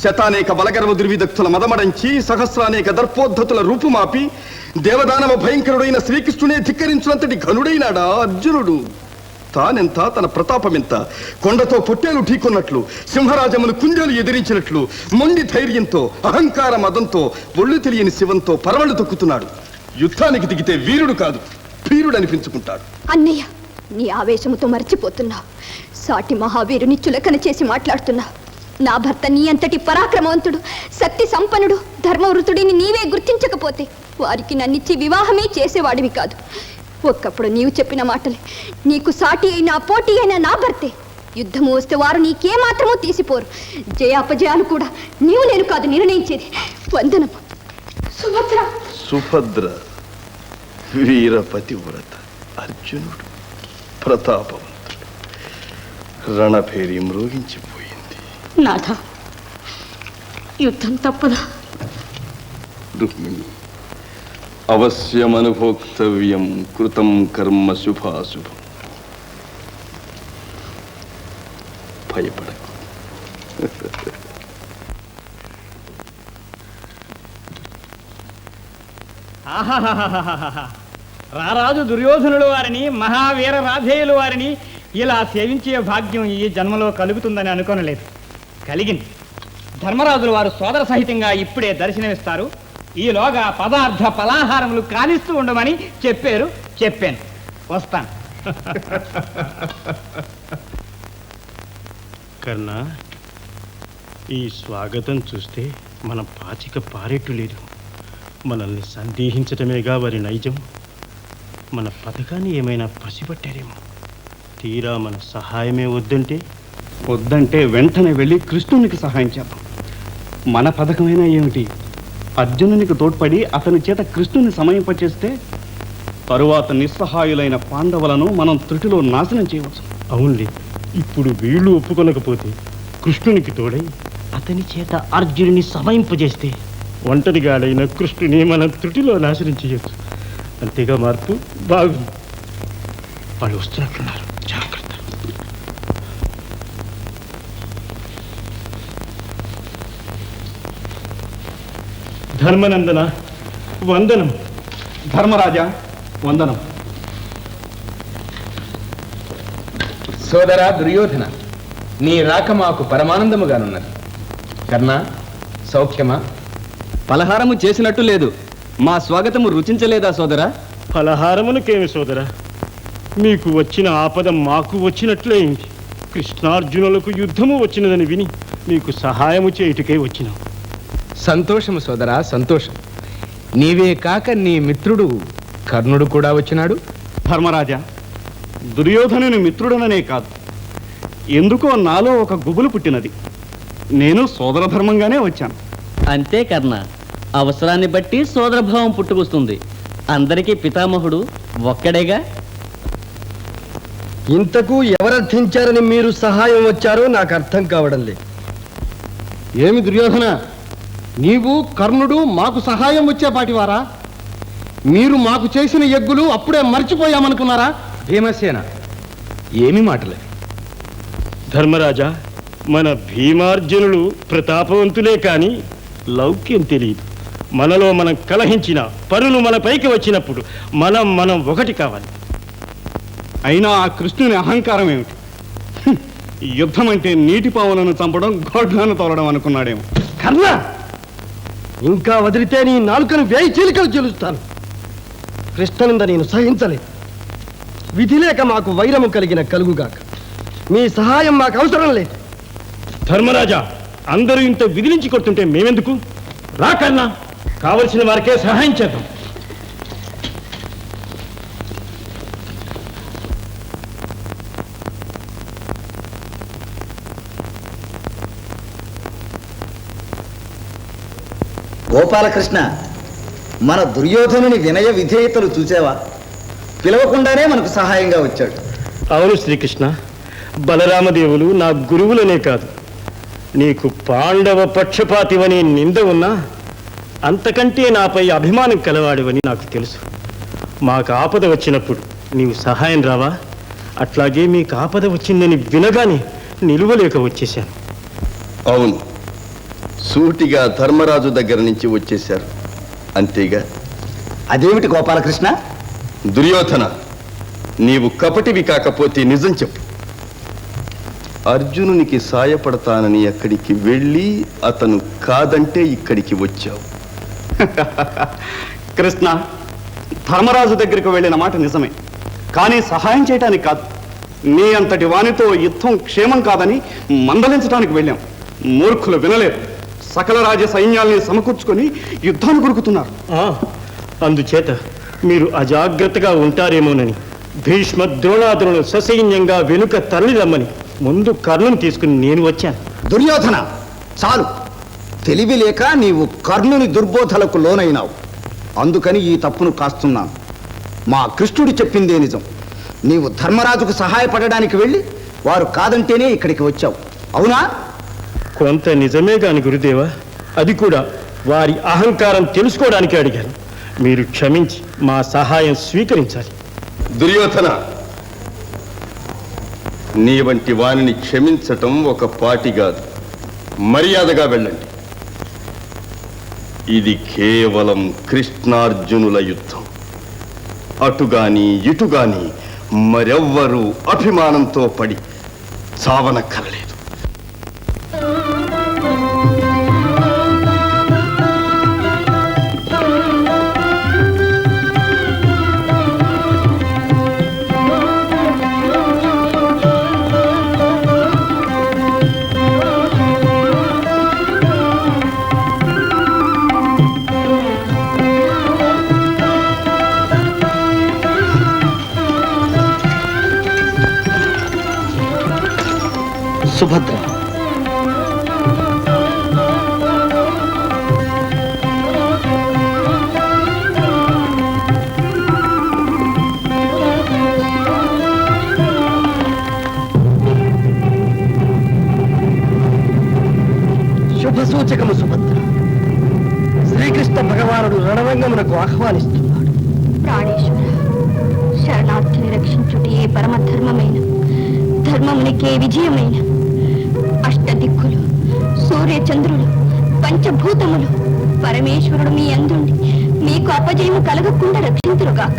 శతానేక బలగరవ దుర్విదక్తుల మదమడంచి సహస్రానేక దర్పోద్ధతుల రూపుమాపి దేవదానవ భయంకరుడైన శ్రీకృష్ణునే ధిక్కరించినంతటి ఘనుడైనాడా అర్జునుడు? తానెంత? తన ప్రతాపమెంత? కొండతో పొట్టేలు ఢీకొన్నట్లు సింహరాజమును కుంజలు ఎదిరించినట్లు మొండి ధైర్యంతో అహంకార మదంతో ఒళ్ళు తెలియని శివంతో పరవళ్ళు తొక్కుతున్నాడు. యుద్ధానికి దిగితే వీరుడు కాదు వీరుడు అనిపించుకుంటాడు అన్నయ్య నీ ఆవేశముతో మర్చిపోతున్నావు సాటి మహావీరుని చులకన చేసి మాట్లాడుతున్నావు నా భర్త నీ అంతటి పరాక్రమవంతుడు శక్తి సంపన్నుడు ధర్మవృతుడిని నీవే గుర్తించకపోతే వారికి నన్నిచ్చి వివాహమే చేసేవాడివి కాదు. ఒక్కప్పుడు నీవు చెప్పిన మాటలే. నీకు సాటి అయినా పోటీ అయినా నా భర్తే. యుద్ధము వస్తే వారు నీకేమాత్రమూ తీసిపోరు. జయాపజయాలు కూడా నీవు నేను కాదు నిర్ణయించేది. వందనము సుభద్ర. సుభద్ర వీరపతివ్రత అర్జునుడు ప్రతాపవంతుడు. రణభేరి మృగించిపో నాథ యుద్ధం తప్పదా. రుక్మిణి అవశ్యమనుభోక్తవ్యం కృతం కర్మ శుభాశుభం. భయపడకు. ఆహాహాహాహాహా. రారాజు దుర్యోధనుడు వారిని మహావీర రాధేయులు వారిని ఇలా సేవించే భాగ్యం ఈ జన్మలో కలుగుతుందని అనుకోనలేదు. కలిగింది. ధర్మరాజులు వారు సోదర సహితంగా ఇప్పుడే దర్శనమిస్తారు. ఈలోగా పదార్థ పలాహారములు కానిస్తూ ఉండమని చెప్పారు చెప్పాను. వస్తాను. కర్ణ ఈ స్వాగతం చూస్తే మన పాచిక పారెట్టు లేదు. మనల్ని సందేహించటమేగా వారి నైజం. మన పథకాన్ని ఏమైనా పసిపట్టారేమో. తీరా మన సహాయమే వద్దంటే వద్దంటే వెంటనే వెళ్ళి కృష్ణునికి సహాయం చేద్దాం. మన పథకమైనా ఏమిటి? అర్జునునికి తోడ్పడి అతని చేత కృష్ణుని సమయింపచేస్తే తరువాత నిస్సహాయులైన పాండవులను మనం త్రుటిలో నాశనం చేయవచ్చు. అవునులే ఇప్పుడు వీళ్ళు ఒప్పుకొనకపోతే కృష్ణునికి తోడై అతని చేత అర్జునుని సమాయింపజేస్తే ఒంటరిగాడైన కృష్ణుని మనం త్రుటిలో నాశనం చేయొచ్చు. అంతేగా మార్పు? బాగుంది. వాళ్ళు వస్తున్నట్లున్నారు. ధర్మనందన వందనం. ధర్మరాజా వందనం. సోదరా దుర్యోధన నీ రాక మాకు పరమానందముగానున్నది. కర్ణ సౌఖ్యమా? పలహారము చేసినట్టు లేదు. మా స్వాగతము రుచించలేదా సోదరా? ఫలహారమునకేమి సోదరా? మీకు వచ్చిన ఆపద మాకు వచ్చినట్లే ఇంటి. కృష్ణార్జునులకు యుద్ధము వచ్చినదని విని మీకు సహాయము చేయుటకై వచ్చినాం. సంతోషము సోదరా సంతోషం. నీవే కాక నీ మిత్రుడు కర్ణుడు కూడా వచ్చినాడు. ధర్మరాజా దుర్యోధనుని మిత్రుడననే కాదు. ఎందుకో నాలో ఒక గుబులు పుట్టినది. నేను సోదర ధర్మంగానే వచ్చాను. అంతే కర్ణ. అవసరాన్ని బట్టి సోదరభావం పుట్టుకొస్తుంది. అందరికీ పితామహుడు ఒక్కడేగా? ఇంతకు ఎవరర్థించారని మీరు సహాయం వచ్చారో నాకు అర్థం కావడం లేదు. ఏమి దుర్యోధన? నీవు కర్ణుడు మాకు సహాయం వచ్చేపాటివారా మీరు మాకు చేసిన ఎగ్గులు అప్పుడే మర్చిపోయామనుకున్నారా? భీమసేన ఏమి మాటలవి ధర్మరాజా మన భీమార్జునులు ప్రతాపవంతులే కాని లౌక్యం తెలియదు. మనలో మనం కలహించిన పరులు మన పైకి వచ్చినప్పుడు మనం మనం ఒకటి కావాలి. అయినా ఆ కృష్ణుని అహంకారం ఏమిటి? యుద్ధం అంటే నీటి పావులను చంపడం గోడ్లను తోలడం అనుకున్నాడేమో. కర్ణ! ఇంకా వదిలితే నీ నాలుకను వేయి చీలికలు చెలుస్తాను. కృష్ణనింద నేను సహించలేదు విధి లేక మాకు వైరము కలిగిన కలుగుగాక. మీ సహాయం మాకు అవసరం లేదు. ధర్మరాజా అందరూ ఇంత విదిలించి కొడుతుంటే మేమెందుకు? రాకన్నా కావలసిన వారికే సహాయం చేద్దాం. గోపాలకృష్ణ మన దుర్యోధనుని వినయ విధేయతలు చూసావా? పిలవకుండానే మనకు సహాయంగా వచ్చాడు. అవును శ్రీకృష్ణ బలరామదేవులు నా గురువులనే కాదు. నీకు పాండవ పక్షపాతివని నింద ఉన్నా అంతకంటే నాపై అభిమానం కలవాడివని నాకు తెలుసు. మాకు ఆపద వచ్చినప్పుడు నీవు సహాయం రావా? అట్లాగే మీకు ఆపద వచ్చిందని వినగానే నిలువలేక వచ్చేశాను. అవును. సూటిగా ధర్మరాజు దగ్గర నుంచి వచ్చేశారు. అంతేగా? అదేమిటి గోపాలకృష్ణ? దుర్యోధన నీవు కపటివి కాకపోతే నిజం చెప్పు. అర్జునునికి సాయపడతానని అక్కడికి వెళ్ళి అతను కాదంటే ఇక్కడికి వచ్చావు. కృష్ణ ధర్మరాజు దగ్గరికి వెళ్ళిన మాట నిజమే. కానీ సహాయం చేయటానికి కాదు. నీ అంతటి వానితో యుద్ధం క్షేమం కాదని మందలించడానికి వెళ్ళాం. మూర్ఖులు వినలేరు. సకల రాజ్య సైన్యాల్ని సమకూర్చుకొని యుద్ధాన్ని కొరుకుతున్నారు అందుచేత మీరు అజాగ్రత్తగా ఉంటారేమోనని భీష్మ ద్రోణాదులను ససైన్యంగా వెనుక తరలిరమ్మని ముందు కర్ణను తీసుకుని నేను వచ్చాను. దుర్యోధన చాలు. తెలివి లేక నీవు కర్ణుని దుర్బోధలకు లోనైనావు. అందుకని ఈ తప్పును కాస్తున్నాను. మా కృష్ణుడు చెప్పిందే నిజం. నీవు ధర్మరాజుకు సహాయపడడానికి వెళ్ళి వారు కాదంటేనే ఇక్కడికి వచ్చావు. అవునా? కొంత నిజమే కాని గురుదేవా అది కూడా వారి అహంకారం తెలుసుకోవడానికి అడిగాను. మీరు క్షమించి మా సహాయం స్వీకరించాలి. దుర్యోధన నీ వంటి వాణిని క్షమించటం ఒక పాటి కాదు. మర్యాదగా వెళ్ళండి. ఇది కేవలం కృష్ణార్జునుల యుద్ధం. అటుగాని ఇటుగాని మరెవ్వరూ అభిమానంతో పడి చావనక్కరలేదు సుభద్ర. శుభ సూచకము సుభద్ర. శ్రీకృష్ణ భగవానుడు రణరంగమునకు ఆహ్వానిస్తున్నాడు. ప్రాణేశ్వర శరణార్థిని రక్షించుటే పరమధర్మమైన ధర్మమునికే విజయమైన అష్టదిక్కులు సూర్యచంద్రులు పంచభూతములు. పరమేశ్వరుడు మీ అందుండి మీకు అపజయము కలగకుండా రక్షింతురుగాక.